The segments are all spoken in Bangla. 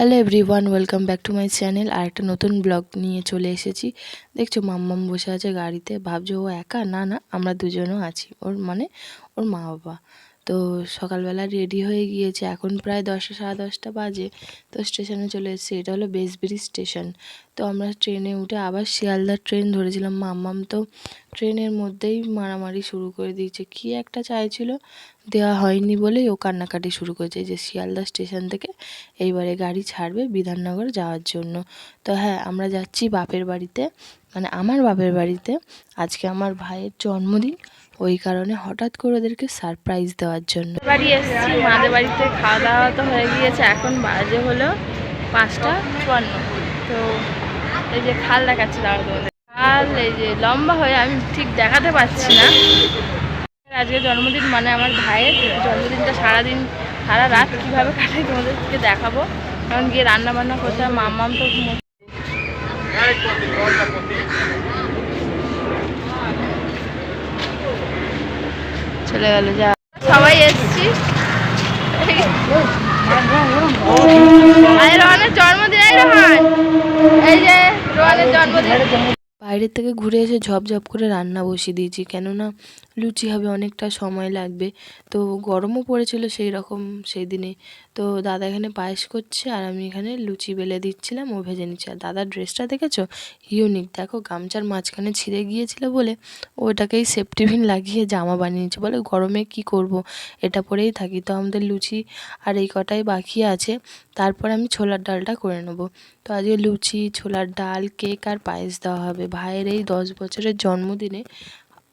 Hello everyone welcome back to my channel আর একটা নতুন ব্লগ নিয়ে চলে এসেছি। দেখছ, মাম্মাম বসে আছে গাড়িতে। ভাবছ ও একা? না না, আমরা দুজনও আছি। ওর মানে ওর মা বাবা তো সকালবেলা রেডি হয়ে গিয়েছে। এখন প্রায় দশটা, সাড়ে দশটা বাজে, তো স্টেশনে চলে এসেছি। এটা হলো বেসবিরি স্টেশন তো আমরা ট্রেনে উঠে আবার শিয়ালদার ট্রেন ধরেছিলাম। মাম্মাম তো ট্রেনের মধ্যেই মারামারি শুরু করে দিয়েছে। কি একটা চাইছিল দেওয়া হয়নি বলেই ও কান্নাকাটি শুরু করেছে। যে শিয়ালদা স্টেশন থেকে এইবারে গাড়ি ছাড়বে বিধাননগর যাওয়ার জন্য। তো হ্যাঁ আমরা যাচ্ছি বাপের বাড়িতে। মানে আমার বাপের বাড়িতে। আজকে আমার ভাইয়ের জন্মদিন। ওই কারণে হঠাৎ করে ওদেরকে সারপ্রাইজ দেওয়ার জন্য। বাড়ি এসেছি, মাদের বাড়িতে খাওয়া দাওয়া তো হয়ে গিয়েছে, এখন বাজে হলো পাঁচটা চুয়ান্ন। তো এই যে খাল দেখাচ্ছে দাঁড়া খাল এই যে লম্বা হয়ে আমি ঠিক দেখাতে পাচ্ছি না। আজকে জন্মদিন মানে আমার ভাইয়ের জন্মদিনটা সারাদিন, সারা রাত কীভাবে কাটাই তোমাদেরকে দেখাবো। কারণ গিয়ে রান্না বান্না হয়, মাম্মাম তো চলে গেল যা। সবাই এসছি। রোহানের জন্মদিন এই রোহান। এই যে রোহানের জন্মদিন। বাইরের থেকে ঘুরে এসে ঝপঝপ করে রান্না বসিয়ে দিয়েছি। কেননা লুচি হবে, অনেকটা সময় লাগবে। তো গরমও পড়েছিল সেই রকম সেই দিনে তো দাদা এখানে পায়েস করছে আর আমি এখানে লুচি বেলে দিচ্ছিলাম, ও ভেজে নিচ্ছে। আর দাদার ড্রেসটা দেখেছ? ইউনিক। দেখো, গামছার মাঝখানে ছিঁড়ে গিয়েছিল বলে ওটাকেই সেফটিভিন লাগিয়ে জামা বানিয়েছে বলে, গরমে কি করব? এটা পরেই থাকি। তো আমাদের লুচি আর এই কটাই বাকি আছে। তারপর আমি ছোলার ডালটা করে নেব। তো আজকে লুচি, ছোলার ডাল, কেক আর পায়েস দেওয়া হবে। ভাইয়ের এই দশ বছরের জন্মদিনে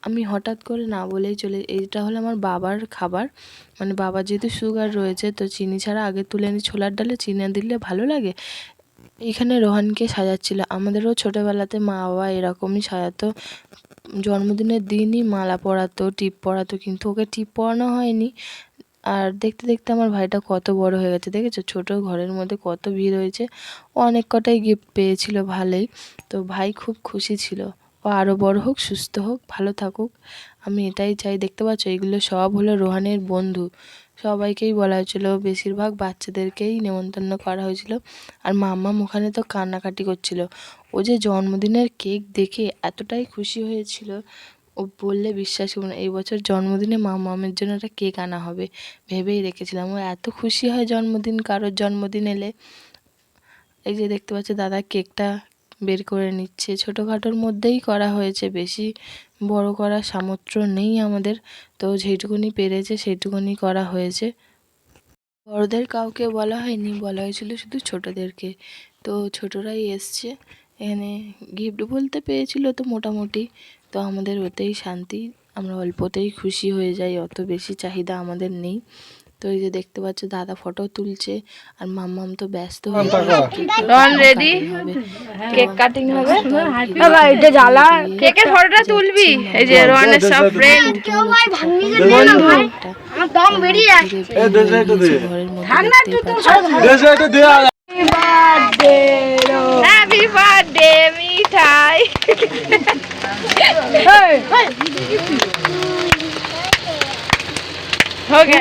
আমি হঠাৎ করে না বলেই চলে, এইটা হলো আমার বাবার খাবার। মানে বাবার যেহেতু সুগার রয়েছে, তো চিনি ছাড়া আগে তুলে নিই ছোলার ডালে, চিনি দিলে ভালো লাগে। এখানে রোহানকে সাজাচ্ছিল। আমাদেরও ছোটোবেলাতে মা বাবা এরকমই সাজাতো। জন্মদিনের দিনই মালা পরাতো, টিপ পরাতো, কিন্তু ওকে টিপ পরানো হয়নি। আর দেখতে দেখতে আমার ভাইটা কত বড় হয়ে গেছে, দেখেছ? ছোট ঘরের মধ্যে কত ভিড় হয়েছে। ও অনেক কটাই গিফট পেয়েছিল ভালোই। তো ভাই খুব খুশি ছিল। ও আরও বড় হোক, সুস্থ হোক, ভালো থাকুক। আমি এটাই চাই। দেখতে পাচ্ছ, এগুলো সব হলো রোহানের বন্ধু। সবাইকেই বলা হয়েছিল, বেশিরভাগ বাচ্চাদেরকেই নেমন্তন্ন করা হয়েছিল। আর মাম্মা ওখানে তো কান্নাকাটি করছিল। ও যে জন্মদিনের কেক দেখে এতটাই খুশি হয়েছিল। ও বললে বিশ্বাস করবে না। এই বছর জন্মদিনে মামামের জন্য একটা কেক আনা হবে, ভেবেই রেখেছিলাম। ও এত খুশি হয় জন্মদিন, কারোর জন্মদিন এলে। এই যে দেখতে পাচ্ছ দাদা কেকটা বের করে নিচ্ছে। ছোটোখাটোর মধ্যেই করা হয়েছে, বেশি বড় করার সামর্থ্য নেই আমাদের। তো যেটুকুনি পেরেছে সেইটুকুনি করা হয়েছে। বড়দের কাউকে বলা হয়নি, বলা হয়েছিল শুধু ছোটোদেরকে। তো ছোটরাই এসছে এখানে গিফট বলতে পেয়েছিল তো মোটামুটি। তো আমাদের ওতেই শান্তি আমরা অল্পতেই খুশি হয়ে যাই অত বেশি চাহিদা আমাদের নেই। তো এই যে দেখতে পাচ্ছ দাদা ফটো তুলছে আর মাম্মাম তো ব্যস্ত রেডি কেক। কাটিং হবে। বাবা এটা জ্বালা কেকের ফটোটা তুলবি? এই যে সব ফ্রেন্ড বন্ধু দম বেরিয়ে আগে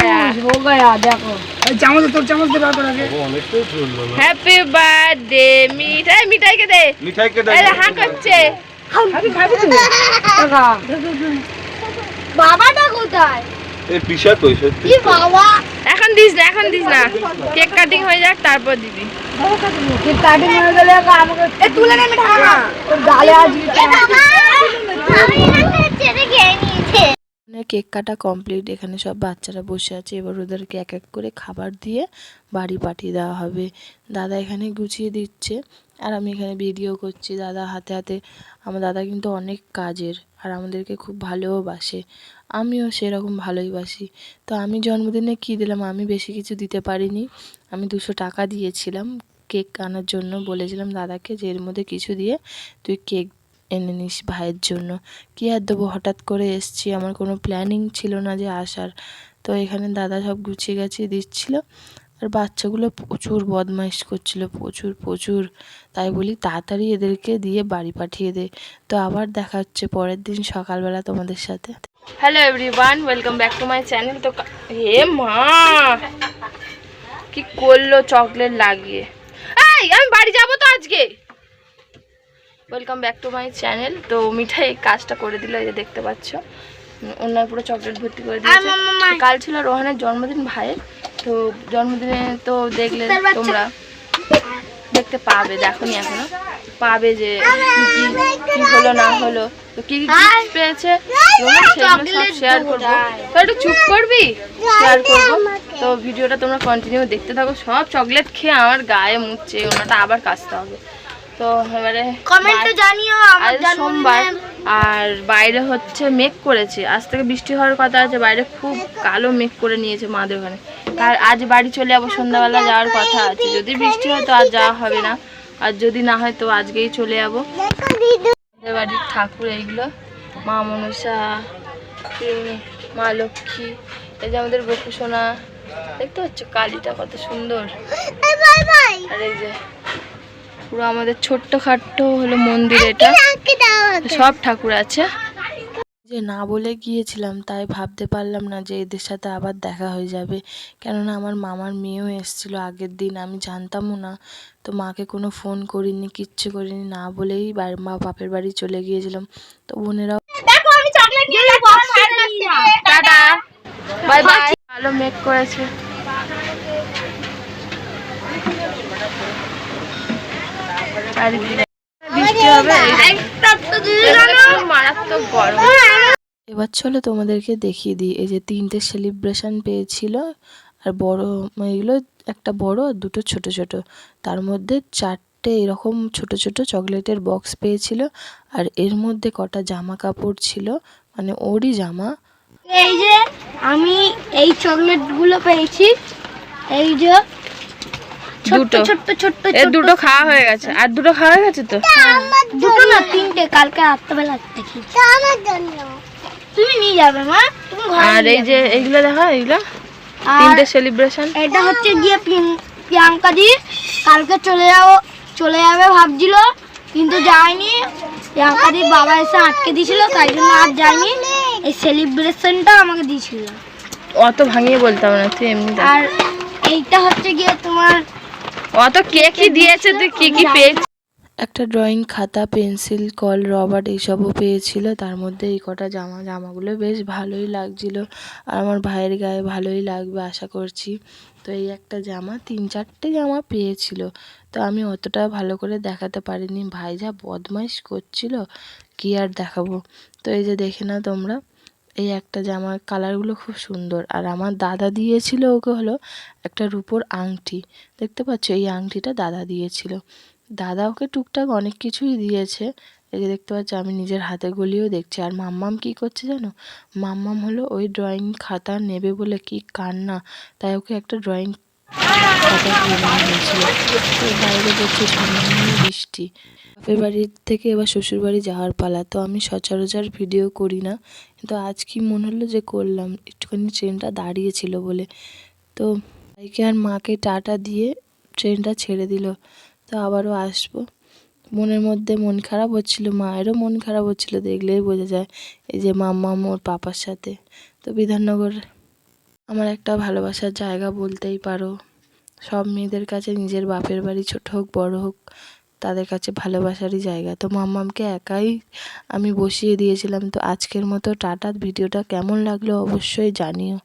হ্যাপি বার্থডে মিঠাই মিঠাইকে দে মিঠাইকে যে হাঁ করছে বাবাটা কোথায় এই পিসা এখন দিস না এখন দিস না। কেক কাটিং হয়ে যাক তারপর দিবি। কি কাটিং হয়ে গেলে আমাকে এ তুলে নে মিঠা। না তোর গালে আজ এ বাবা! আমি এখানে ছেড়ে খেয়ে নিয়েছে। এখানে কেক কাটা কমপ্লিট এখানে সব বাচ্চারা বসে আছে। এবার ওদেরকে এক এক করে খাবার দিয়ে বাড়ি পাঠিয়ে দেওয়া হবে। দাদা এখানে গুছিয়ে দিচ্ছে আর আমি এখানে ভিডিও করছি। দাদা হাতে হাতে আমার দাদা কিন্তু অনেক কাজের আর আমাদেরকে খুব ভালোবাসে আমিও সেরকম ভালোই বাসি। তো আমি জন্মদিনে কী দিলাম আমি বেশি কিছু দিতে পারিনি। আমি দুশো টাকা দিয়েছিলাম কেক আনার জন্য। বলেছিলাম, দাদাকে যে এর মধ্যে কিছু দিয়ে তুই কেক এনে নিস ভাইয়ের জন্য। কী আর দেবো? হঠাৎ করে এসছি। আমার কোনো প্ল্যানিং ছিল না যে আসার। তো এখানে দাদা সব গুছিয়ে গাছিয়ে দিচ্ছিল। আর বাচ্চাগুলো প্রচুর বদমাইশ করছিল, প্রচুর প্রচুর। তাই বলি, তাড়াতাড়ি এদেরকে দিয়ে বাড়ি পাঠিয়ে দে। তো আবার দেখা হচ্ছে পরের দিন সকালবেলা তোমাদের সাথে। Hello everyone welcome back to my channel তো হে মা! কি করল চকলেট লাগিয়ে? এই আমি বাড়ি যাব তো আজকে! Welcome back to my channel তো মিঠাই কাজটা করে দিল এই যে দেখতে পাচ্ছ। অন্যায় পুরো চকলেট ভর্তি করে দিয়েছে। কাল ছিল রোহানের জন্মদিন ভাইয়ের তো জন্মদিনে তো দেখলে তোমরা দেখতে পাবে দেখো নি এখনও। পাবে যে কি হলো না হলো তো কি কি gift পেয়েছে? সেগুলো সব শেয়ার করব। তো একটু চুপ করবি? শেয়ার করব? তো ভিডিওটা তোমরা কন্টিনিউ দেখতে থাকো। সব চকলেট খেয়ে আমার গায়ে মুছছে ওনাটা আবার কাচতে হবে। তো এবারে কমেন্টে জানিও আমার সোমবার। আর বাইরে হচ্ছে মেঘ করেছে। আজ থেকে বৃষ্টি হওয়ার কথা আছে বাইরে খুব কালো মেঘ করে নিয়েছে মাদের ওখানে। আর আজ বাড়ি চলে যাব সন্ধ্যাবেলা যাওয়ার কথা আছে। যদি বৃষ্টি হয় তো আর যাওয়া হবে না। আর যদি না হয় তো আজকেই চলে যাব। বাড়ির ঠাকুর এইগুলো, মা মনসা মা লক্ষ্মী, এই যে আমাদের বকু সোনা, দেখতে পাচ্ছ কালীটা কত সুন্দর। আর এই যে পুরো আমাদের ছোট্ট খাট্ট হলো মন্দির এটা। সব ঠাকুর আছে। যে না বলে গিয়েছিলাম তাই ভাবতে পারলাম না যে এদের সাথে আবার দেখা হয়ে যাবে। কেননা আমার মামার মেয়েও এসেছিল আগের দিন আমি জানতামও না। তো মাকে কোনো ফোন করিনি কিচ্ছু করিনি না বলেই মা বাপের বাড়ি চলে গিয়েছিলাম। তো বোনেরাও দেখো আমি চকলেট নিয়ে যাচ্ছি টাটা বাই বাই ভালো মেক করেছে। বৃষ্টি হবে? এবার চলো তোমাদেরকে দেখিয়ে দিই, এই যে তিনটে সেলিব্রেশন পেয়েছিল, আর বড় এগুলো একটা বড় আর দুটো ছোট ছোট। তার মধ্যে চারটে এরকম ছোট ছোট চকলেটের বক্স পেয়েছিল, আর এর মধ্যে কটা জামা কাপড় ছিল মানে ওরই জামা। এই যে আমি এই চকলেটগুলো পেয়েছি, এই যে দুটো। ছোট্ট ছোট্ট ছোট্ট। দুটো খাওয়া হয়ে গেছে। আর দুটো খাওয়া হয়ে গেছে তো? দুটো না তিনটে। কালকে রাত্রেবেলা দেখি। আমার জন্য। তুমি নিয়ে যাবে মা। তুমি ঘরে আর এই যে এইগুলো দেখো এইগুলো? আর তিনটে সেলিব্রেশন এটা হচ্ছে গিয়ে প্রিয়াঙ্কা দি। কালকে চলে যাব চলে যাবে ভাবছিল কিন্তু যায়নি। প্রিয়াঙ্কা দির বাবা এসে আটকে দিয়েছিল তাই জন্য আর যায়নি। এই সেলিব্রেশনটা আমাকে দিয়েছিল। অত ভাঙিয়ে বলতাম না তুই এমনি আর এইটা হচ্ছে গিয়ে তোমার অত কে কি দিয়েছে, তুই কি কি পেয়েছিস? একটা ড্রয়িং খাতা, পেন্সিল, কল, রবার এইসবও পেয়েছিল। তার মধ্যে এই কটা জামা, জামাগুলো বেশ ভালোই লাগছিল। আর আমার ভাইয়ের গায়ে ভালোই লাগবে, আশা করছি। তো এই একটা জামা, তিন চারটে জামা পেয়েছিল। তো আমি অতটা ভালো করে দেখাতে পারিনি। ভাই যা বদমাইশ করছিল, কি আর দেখাবো? তো এই যে দেখে না তোমরা। এই একটা জামার কালারগুলো খুব সুন্দর। আর আমার দাদা দিয়েছিল ওকে হলো একটা রুপোর আংটি। দেখতে পাচ্ছ? এই আংটিটা দাদা দিয়েছিল। দাদা ওকে টুকটাক অনেক কিছুই দিয়েছে। এই দেখতে পাচ্ছি, আমি নিজের হাতে গলিয়েও দেখছি। আর মাম্মাম কি করছে জানো? মাম্মাম হলো ওই ড্রয়িং খাতা নেবে বলে কি কান্না। তাই ওকে একটা ড্রয়িং বাইরে পড়ছে বৃষ্টি বাপের বাড়ির থেকে এবার শ্বশুর বাড়ি যাওয়ার পালা। তো আমি সচরাচর ভিডিও করি না। কিন্তু আজ কি মনে হলো যে করলাম। একটুখানি ট্রেনটা দাঁড়িয়েছিল বলে। তো ভাইকে আর মাকে টাটা দিয়ে ট্রেনটা ছেড়ে দিল। তো আবারও আসব। মনের মধ্যে মন খারাপ হচ্ছিল। মায়েরও মন খারাপ হচ্ছিল। দেখলেই বোঝা যায় এই যে মাম্মা ওর পাপার সাথে। তো বিধাননগর আমার একটা ভালোবাসার জায়গা বলতেই পারো। সব মেয়েদের কাছে নিজের বাপের বাড়ি ছোট হোক, বড় হোক, তাদের কাছে ভালোবাসারই জায়গা। তো মাম্মামকে একাই আমি বসিয়ে দিয়েছিলাম। তো আজকের মতো টাটা। ভিডিওটা কেমন লাগল অবশ্যই জানিও।